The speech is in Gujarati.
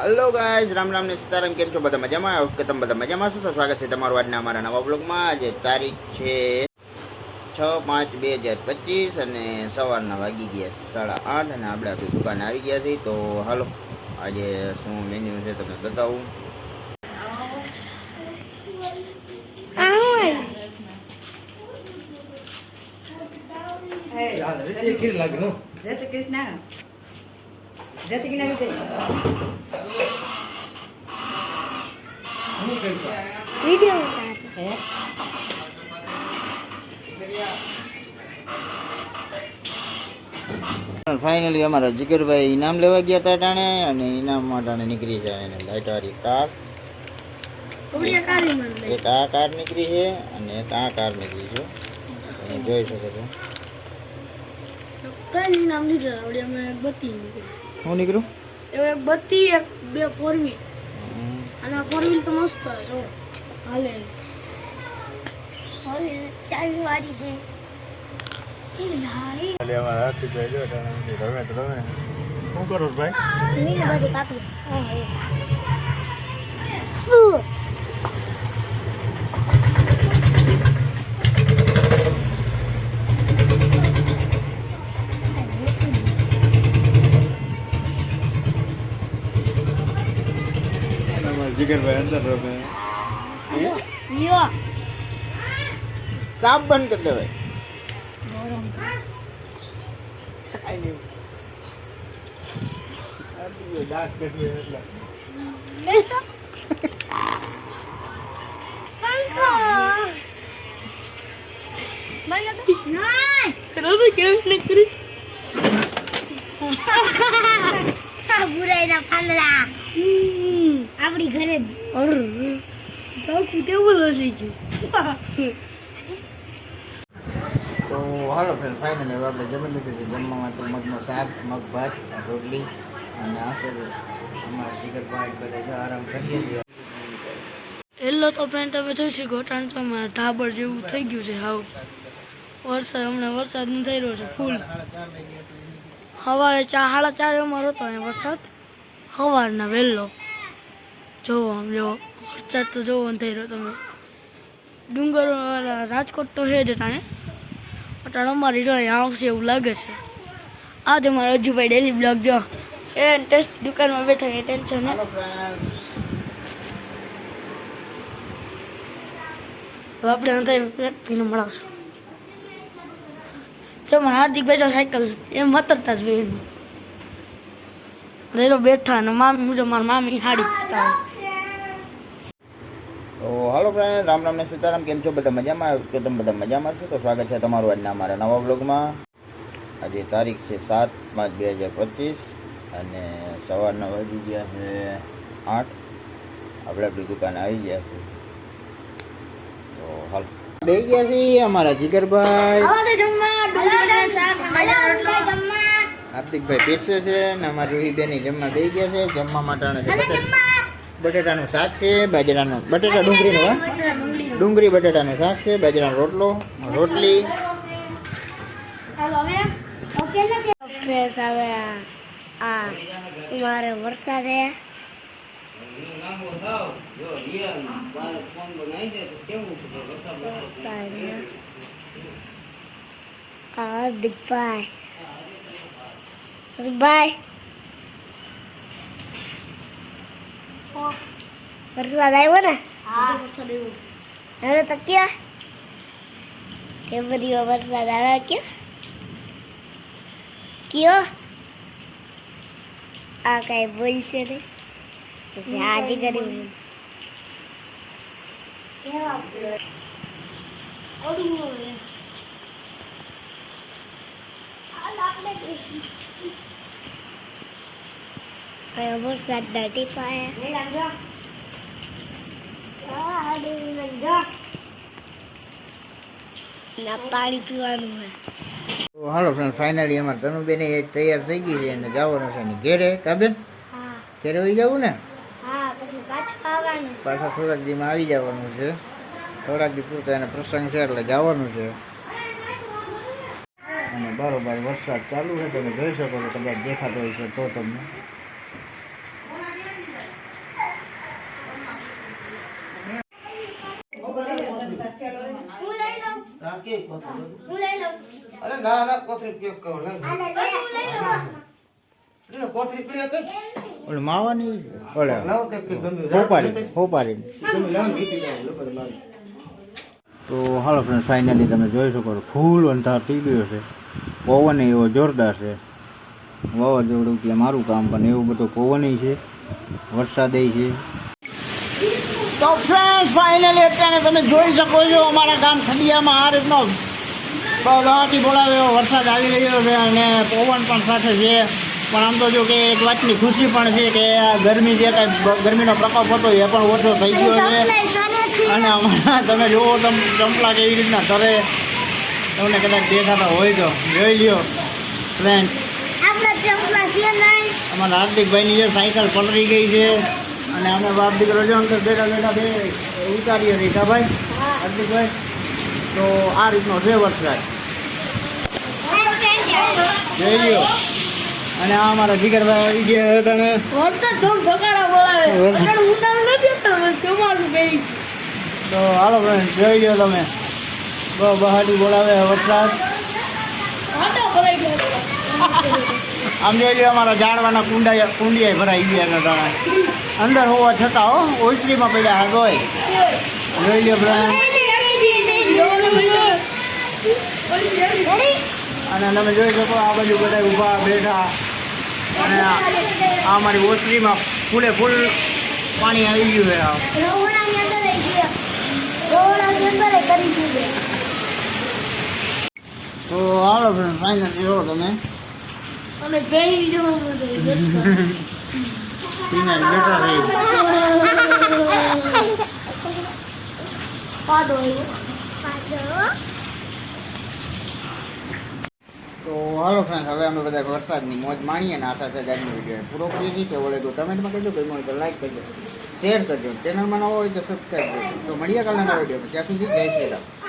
હલો ગાઈઝ રામ રામ ને સીતારામ કેમ છો? બધા મજામાં? ઓકે તમે બધા મજામાં છો તો સ્વાગત છે તમારું આજના અમારા નવા બ્લોગમાં આજે તારીખ છે છ પાંચ બે હજાર પચીસ અને સવારના વાગી ગયા છે સાડા આઠ અને આપણે આપણી દુકાને આવી ગયા છીએ. તો હાલો આજે શું મેન્યુ છે તમને બતાવું? જય શ્રી કૃષ્ણ. જય શ્રી કૃષ્ણ ફાઇનલી અમારા જીગરભાઈ ઇનામ લેવા ગયા હતા ટાણે અને ઇનામ માટે નીકળી જાય અને લાઇટવાળી કાર એક આ કાર નીકળી છે અને એક આ કાર નીકળી છે. તમે જોઈ શકો છો. કઈ નામ લીધા આવડે અમે બત્તી નીકળી. શું નીકળું? એવું એક બત્તી એક બે ફોર વ્હીલ. અને ફોર વ્હીલ તો મસ્ત છે જો. હાલે. ચાવી વાળી છે. શું કરો છો ભાઈ? કાપી. જીગરભાઈ અંદર રમે સાપ બંધ કરી દેવાય. બુરાઈના પાંદડા. આપણી ઘરે જ. કેવું હસી ગયું તો હાલો ફ્રેન્ડ ફાઇનલ હવે આપણે જમી લીધું છે. જમવામાં તો મગનો શાક મગ ભાત રોટલી અને આખે અમારા જીગરભાઈ કરે છે આરામ કરીએ છીએ. એલો તો ફ્રેન્ડ તમે જોઈ શકો ટ્રાન્સફોર્મર ઢાબર જેવું થઈ ગયું છે હાવ. વરસાદ હમણાં વરસાદ ન થઈ રહ્યો છે ફૂલ સવારે ચા સાડા ચાર અમારો હતો વરસાદ. સવારના વહેલો. જોવો આમ જો વરસાદ તો જોવો ને રહ્યો તમે ડુંગર રાજકોટ તો છે જ અટાણે અટાણે અમારી રહે આવશે એવું લાગે છે આ જ અમારો અજુભાઈ ડેલી બ્લોગ જો એ ટેસ્ટ દુકાનમાં બેઠા એ ટેન્શન હવે આપણે અંતે વ્યક્તિને મળાવશું જો મારા હાર્દિક બેઠો સાયકલ એમ મતરતા જ એનું બેઠા અને મામી મુજબ મારા મામી હાડી. તો હાલો ફ્રેન્ડ રામ રામ ને સીતારામ કેમ છો? બધા મજામાં? તો તમે બધા મજામાં છો. તો સ્વાગત છે તમારું આજના અમારા નવા બ્લોગમાં આજે તારીખ છે સાત પાંચ બે હજાર પચીસ અને સવારના વાગી ગયા છે આઠ. આપણે આપણી દુકાને આવી ગયા છે. તો હાલ. બે ગયા છે અમારા જીગરભાઈ. હાર્દિકભાઈ પીરસે છે ને અમારી રૂહીબેની જમવા બે ગયા છે. જમવા માટે બટેટાનું શાક છે, બાજરાનું બટેટા ડુંગળીનું, હા? ડુંગળી, બટેટાનું શાક છે, બાજરાનો રોટલો, રોટલી. હવે આ મારે વરસાદ હે. આ હે. હાર્દિકભાઈ વરસાદ આવ્યો ને? હવે તો ક્યાં? કે બધી વરસાદ આવ્યા ક્યાં? કયો? આ કઈ બોલશે ને પછી Aji almost got dirty fire. ના પાણી પીવાનું હોય. હાલો ફ્રેન્ડ ફાઇનલી અમારે તનુબેન એ તૈયાર થઈ ગઈ છે અને જવાનું છે ને ઘેરે. કાબેન ઘેરે હોઈ જવું ને? પાછા થોડાક દીમાં આવી જવાનું છે. થોડાક દી પૂરતા એને પ્રસંગ છે એટલે જવાનું છે. અને બરોબર વરસાદ ચાલુ છે તમે જોઈ શકો છો કદાચ દેખાતો હોય છે તો તમને. કેવી કોથળી હું લઈ લઉં અરે ના ના કોથળી કેક કરો લે. આલે હું લઈ લઉં. લે કોથળી પીડે કઈ ઓલે માવાની ઓલે લાવો તે ગમે હોપારી હોપારી. ગમે લાવો મીઠી જાય લોકો લાવો તો હાલો ફ્રેન્ડ ફાઇનલી તમે જોઈ શકો છો ફૂલ અંધાર થઈ ગયો છે. પવન એવો જોરદાર છે. વાવાઝોડું કે મારું કામ પણ એવું બધું પવન છે. વરસાદ છે. તો ફ્રેન્ડ ફાઇનલી અત્યારે તમે જોઈ શકો છો અમારા ગામ ખડિયામાં આ રીતનો દવાથી બોલાવે વરસાદ આવી રહ્યો છે અને પવન પણ સાથે છે. પણ આમ તો જો કે એક વાતની ખુશી પણ છે કે આ ગરમી જે કાંઈ ગરમીનો પ્રકોપ હતો એ પણ ઓછો થઈ ગયો છે. અને અમારા તમે જુઓ તમ ચંપલા કેવી રીતના કરે તમને કદાચ દેખાતા હોય તો જોઈ લ્યો ફ્રેન્ડ અમારા હાર્દિકભાઈની જે સાયકલ પલરી ગઈ છે. અને અમે બાપ દીકરો જો અંદર બેઠા બેઠા બે ઉતારીએ રીટાભાઈ હાર્દિકભાઈ તો આ રીતનો છે વરસાદ જઈ લ્યો અને આ અમારા જીગરભાઈ આવી ગયા હતા ને તો હાલો ફ્રેન્ડ જોઈ લ્યો તમે. બહુ બહાડી બોલાવે વરસાદ. ગયો આમ જોઈ લ્યો અમારા ઝાડવાના કુંડા કુંડિયા ભરાઈ ગયા હતા તમે અંદર હોવા છતાં હો ઓછરીમાં પડ્યા હા જોઈ લ્યો અને તમે જોઈ શકો આ બાજુ બધા ઊભા બેઠા. અને આ મારી ઓછરીમાં ફૂલે ફૂલ પાણી આવી ગયું છે તો હાલો ફ્રેન્ડ ફાઇનલ જો તમે. બેઠા થઈ પાડો તો હાલો ફ્રેન્ડ હવે અમે બધા વરસાદની મોજ માણીએ અને આશા છે આજનો વીડિયો પૂરો કરીએ છીએ. કેવો લાગ્યો કમેન્ટમાં કહેજો કે મને તો લાઈક કરજો શેર કરજો. ચેનલમાં નવો હોય તો સબસ્ક્રાઈબ કરજો. તો મળીએ કાલના વીડિયો ત્યાં સુધી જય શ્રી રામ.